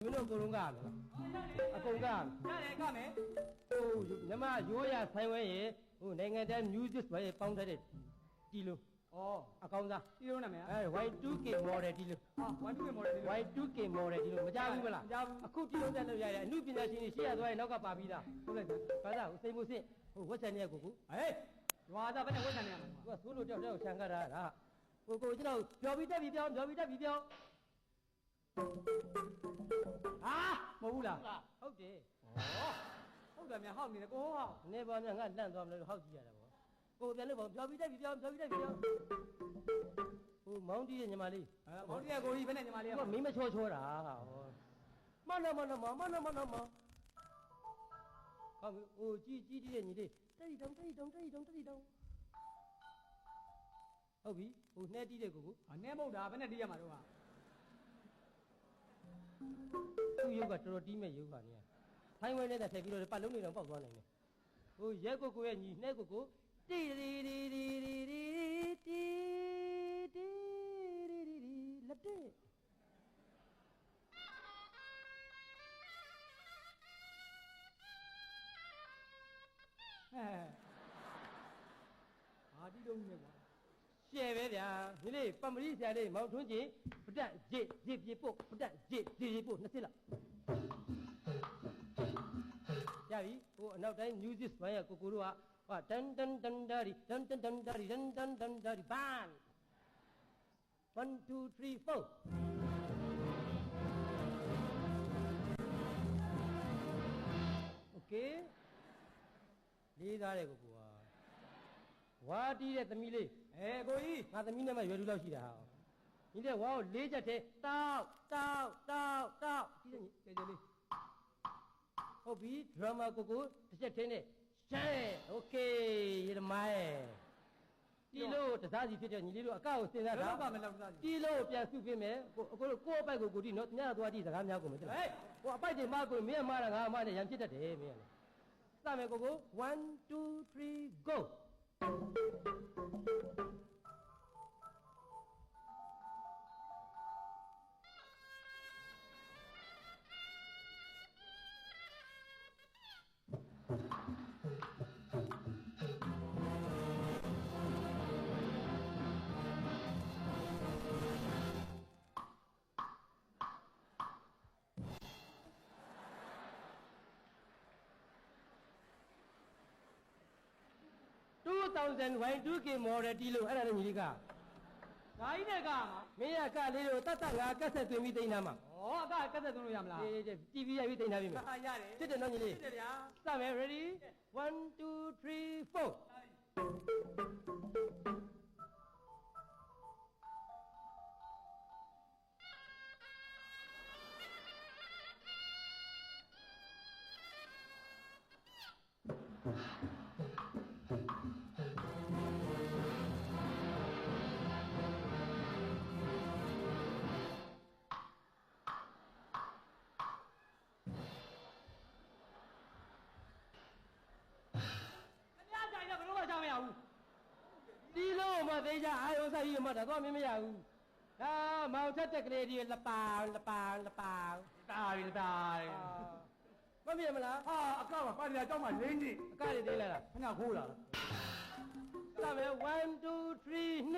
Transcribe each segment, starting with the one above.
မင်းတို့အကုန်လုံးကမယ်လားအကုန်ကမယ်ရတယ်ကမယ်ဟိုညမရိုးရဆိုင်ဝဲရေဟိုနိုင်ငံတကာ music ပဲပေါင်းထားတဲ့တီလိုဩအကောင်းစားဒီလိုနာမည်အဲ Y2K model တီလိုဟာ1 2 model ဒီလို Y2K model တီလိုမကြဘူးမလားမကြဘူးအခုတီလိုတက်လို့ရတယ်အမှုပညာရှင်တွေရှေ့ရသွားရင်နောက်ကပါပြီးသားဟုတ်လိုက်တာဘာသာဟိုစိတ်မှုစင့်ဟိုဝက်ဆန်ရဲ့ကိုကိုဟေးရွာသားဘယ်နဲ့ဝတ်ဆန်နေရမှာသူကသိုးလို့တယောက်တယောက်ဆန်ခတ်တာဒါကိုကိုကျွန်တော်ပြောပြီးတက်ပြီးပြောပြောပြီးတက်ပြီးပြော ဟာမဟုတ်ဘူးလားဟုတ်တယ်ဩဟုတ်တယ်မြန်ဟောက်နေတယ်ကိုဟောက်နေပါများငါလန့်သွားမလို့ဟောက်ကြည့်ရတာပေါ့ကိုပြန်လို့ပေါ့ပြောပြီးတက်ပြီးပြောပြောပြီးတက်ပြီးပြောဟိုမောင်းတီးရဲ့ညီမလေးအဲမောင်တီးရကိုကြီးဘယ်နဲ့ညီမလေးသူကမင်းမချောချောတာဟောမနမနမမနမနမဟောဟိုကြီးကြီးတီးရဲ့ညီလေးတက်တီတောင်တက်တီတောင်တက်တီတောင်တက်တီတောင်ဟုတ်ပြီဟိုနှဲတီးတဲ့ကိုကိုအနဲမဟုတ်တာဘယ်နဲ့တီးရမှာတော့ဟာ သူ့ရုပ်ကတော်တော်တီးမဲ့ရုပ်ပါနေထိုင်းဝဲနဲ့တက်ထည့်ပြီးတော့ပတ်လုံးနေတော့ပေါက်သွားနိုင်တယ်ဟိုရဲကိုကိုရဲ့ညီနှဲကိုကိုတီရီရီရီရီရီတီတီရီရီရီလက်တဲ့ဟဲ့ဟာတီးတော့နေကွာ ရှယ်ပဲဗျာညီလေးပမရိဆရာလေးမောင်ထွန်းကျင်ပတက်ရစ်ရစ်ပြေပို့ပတက်ရစ်ရစ်ပြေပို့နှစ်စစ်လောက်ရပြီဟိုအနောက်တိုင်း music ဘိုင်းရကိုကိုတို့ကဟာတန်တန်တန်ဒါရီတန်တန်တန်ဒါရီတန်တန်တန်ဒါရီဘန်1 2 3 4 Okay လေးသားတဲ့ကိုကိုက ဝါတီးတဲ့သမီးလေး အဲကိုကြီး ငါသမီးနဲ့မှရွယ်လူလောက်ရှိတာဟာညီတဲ့ဝါကိုလေးချက်သေးတောက်တောက်တောက်တောက်ဒီတဲ့ညီ ကျေကျေလေး ဟုတ်ပြီဒရမာကိုကိုတစ်ချက်သေးနဲ့ရှဲโอเคရမရဲ့ဒီလိုတစားစီဖြစ်တဲ့ညီလေးတို့အကောက်ကိုစဉ်းစား ဘယ် တာ တော့မှမလောက်စားဘူး ဒီလိုပြန်စုပေးမယ်ကိုအခုကိုအပိုက်ကိုကိုတိနော်ညသွားတိစကားများကုန်မယ်တဲ့ ဟေး ကိုအပိုက်တွေမကိုမင်းအမလားငါအမနဲ့ရံဖြစ်တတ်တယ်မင်းကလေစမယ်ကိုကို1 2 3 go Thank you. 2000 Y2K model တီလို့အဲ့ဒါလည်းညီလေးကဓာကြီးနဲ့ကမှာမင်းရကလေးတို့တတ်တတ်ငါကက်ဆက်သွင်းပြီးတိန်းထားမှာဩအကကက်ဆက်သွင်းလို့ရမလားအေး TV ရိုက်ပြီးတိန်းထားပြီမယ်ဟာရတယ်ဖြစ်တယ်နော်ညီလေးဖြစ်တယ်ဗျာစမယ် ready 1 2 3 4 တော့သေးကြအာယုံစားကြီးမှတော့မင်းမရဘူးဒါမောင်ထက်တက်ကလေးဒီလပါလပါလပါတာပြီတာပြီမမြင်မလားဟာအကပါပါနေတာကြောက်မှလိမ့်နေအကတွေသေးလိုက်လားခဏခိုးလာလားဒါပဲ1 2 3 2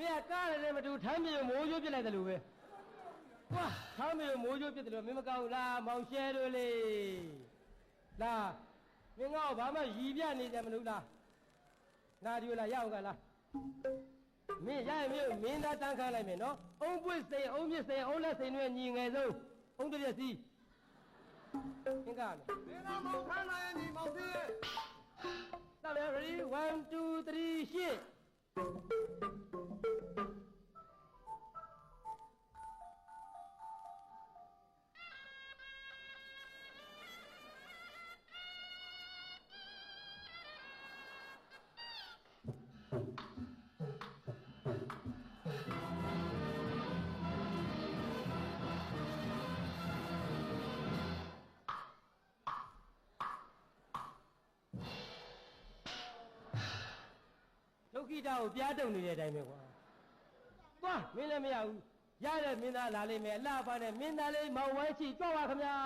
မင်းကကားလည်းနဲ့မတူထမ်းမြေမိုးရိုးပြစ်လိုက်တယ်လို့ပဲ။ကွာထမ်းမြေမိုးရိုးပြစ်တယ်လို့မင်းမကောင်းလားမောင်ရှဲတို့လေ။လာမင်းကဘာမှရည်ပြနေကြမလို့လား။နာဒီလာရအောင်ကလား။မင်းရရင်မင်းမင်းသားတန်းခါလိုက်မယ်နော်။အုံပွစ်စိန်အုံမြစ်စိန်အုံလက်စိန်တွေညီငယ်ဆုံးအုံတပြက်စီး။မင်းကလား။မင်းကမောင်ခန်းနိုင်ညီမောင်စီ။တော်လေ ready 1 2 3 4 Thank you. တာကိုပြားတုံနေတဲ့အတိုင်းပဲကွာသွားမင်းလည်းမရဘူးရတဲ့မင်းသားလာလိမ့်မယ်အလှပါနဲ့မင်းသားလေးမောင်ဝိုင်းချီကြွပါခင်ဗျာ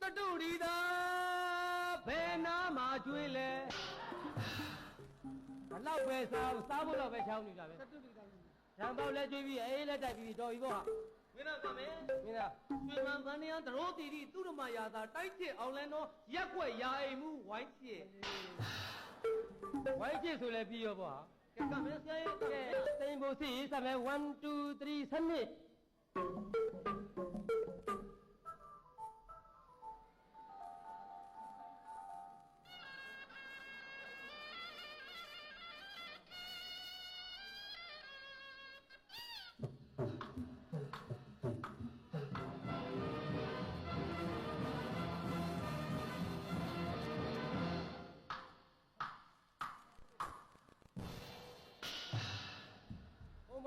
သတုရီသာဘယ်နာမှာကျွေးလဲဘလောက်ပဲစားစားဖို့တော့ပဲချောင်းနေတာပဲတတုတိတာ ရံပေါက်လက်ကျွေးပြီးအေးလက်တိုက်ပြီးတော်ပြီပေါ့ဟာမင်းတို့ကမင်းမင်းသားရွှေမန်ဗန်းနေရသရောတီတီသူ့ဓမ္မယာသာတိုက်ချစ်အောင်လဲတော့ရက်ွက်ရာအိမ်မှုဝိုင်းချစ်ဝိုင်းချစ်ဆိုလဲပြီးရောပေါ့ဟာကဲကမင်းဆရာရဲ့ကဲကဲစိန်ဖို့စီစမယ်1 2 3စနစ်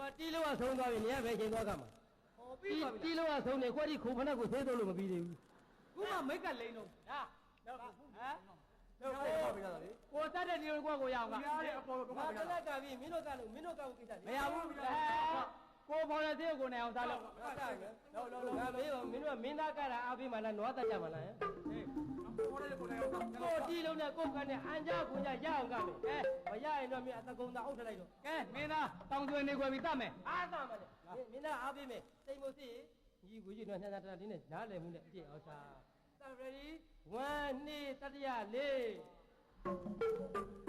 မှာတီးလို့အဆုံးသွားပြီနေရာပဲချိန်သွားကမှာဟောပြီးပါပြီတီးလို့အဆုံးနေခွက်ဒီခုဖနက်ကိုသေးသုံးလို့မပြီးသေးဘူးခုမှမိတ်ကလိန်တော့ဟာတော့ဟမ်ဟုတ်ကဲ့ပါဗျာလေကိုတတ်တဲ့ဒီလိုကွာကိုရအောင်ကအပေါ်တော့ဘာတလက်ကပြီးမင်းတို့ကလို့မင်းတို့ကကိုကိစ္စမရဘူး ကိုဖော်တဲ့သေးကိုနိုင်အောင်စားလို့ဟုတ်တယ်လောလောလောငါမေးပါမင်းတို့ကမင်းသားကတာအားပေးမှလားနွားတက်ကြမှလားဟမ်ဖော်တဲ့ကိုနိုင်အောင်ကိုတီလုံးနဲ့ကိုကနေအန်ကြကိုကြရအောင်ကမယ်အဲမရရင်တော့မင်းအတကုံသာအုပ်ထလိုက်တော့ကဲမင်းသားတောင်ကျွေးနေခွဲပြီးတတ်မယ်အားသာမလဲမင်းသားအားပေးမယ်စိတ်မို့စီညီကိုကြီးတော့ညညတတတင်းနဲ့နားလည်မှုနဲ့အပြည့်အောင်စားစရရီ1 2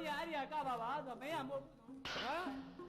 တတိယ4ငါပြောတာပဲသောရီကအဲ့ဒီကကပါပါဆိုမင်းကမဟုတ်ဘူးဟမ်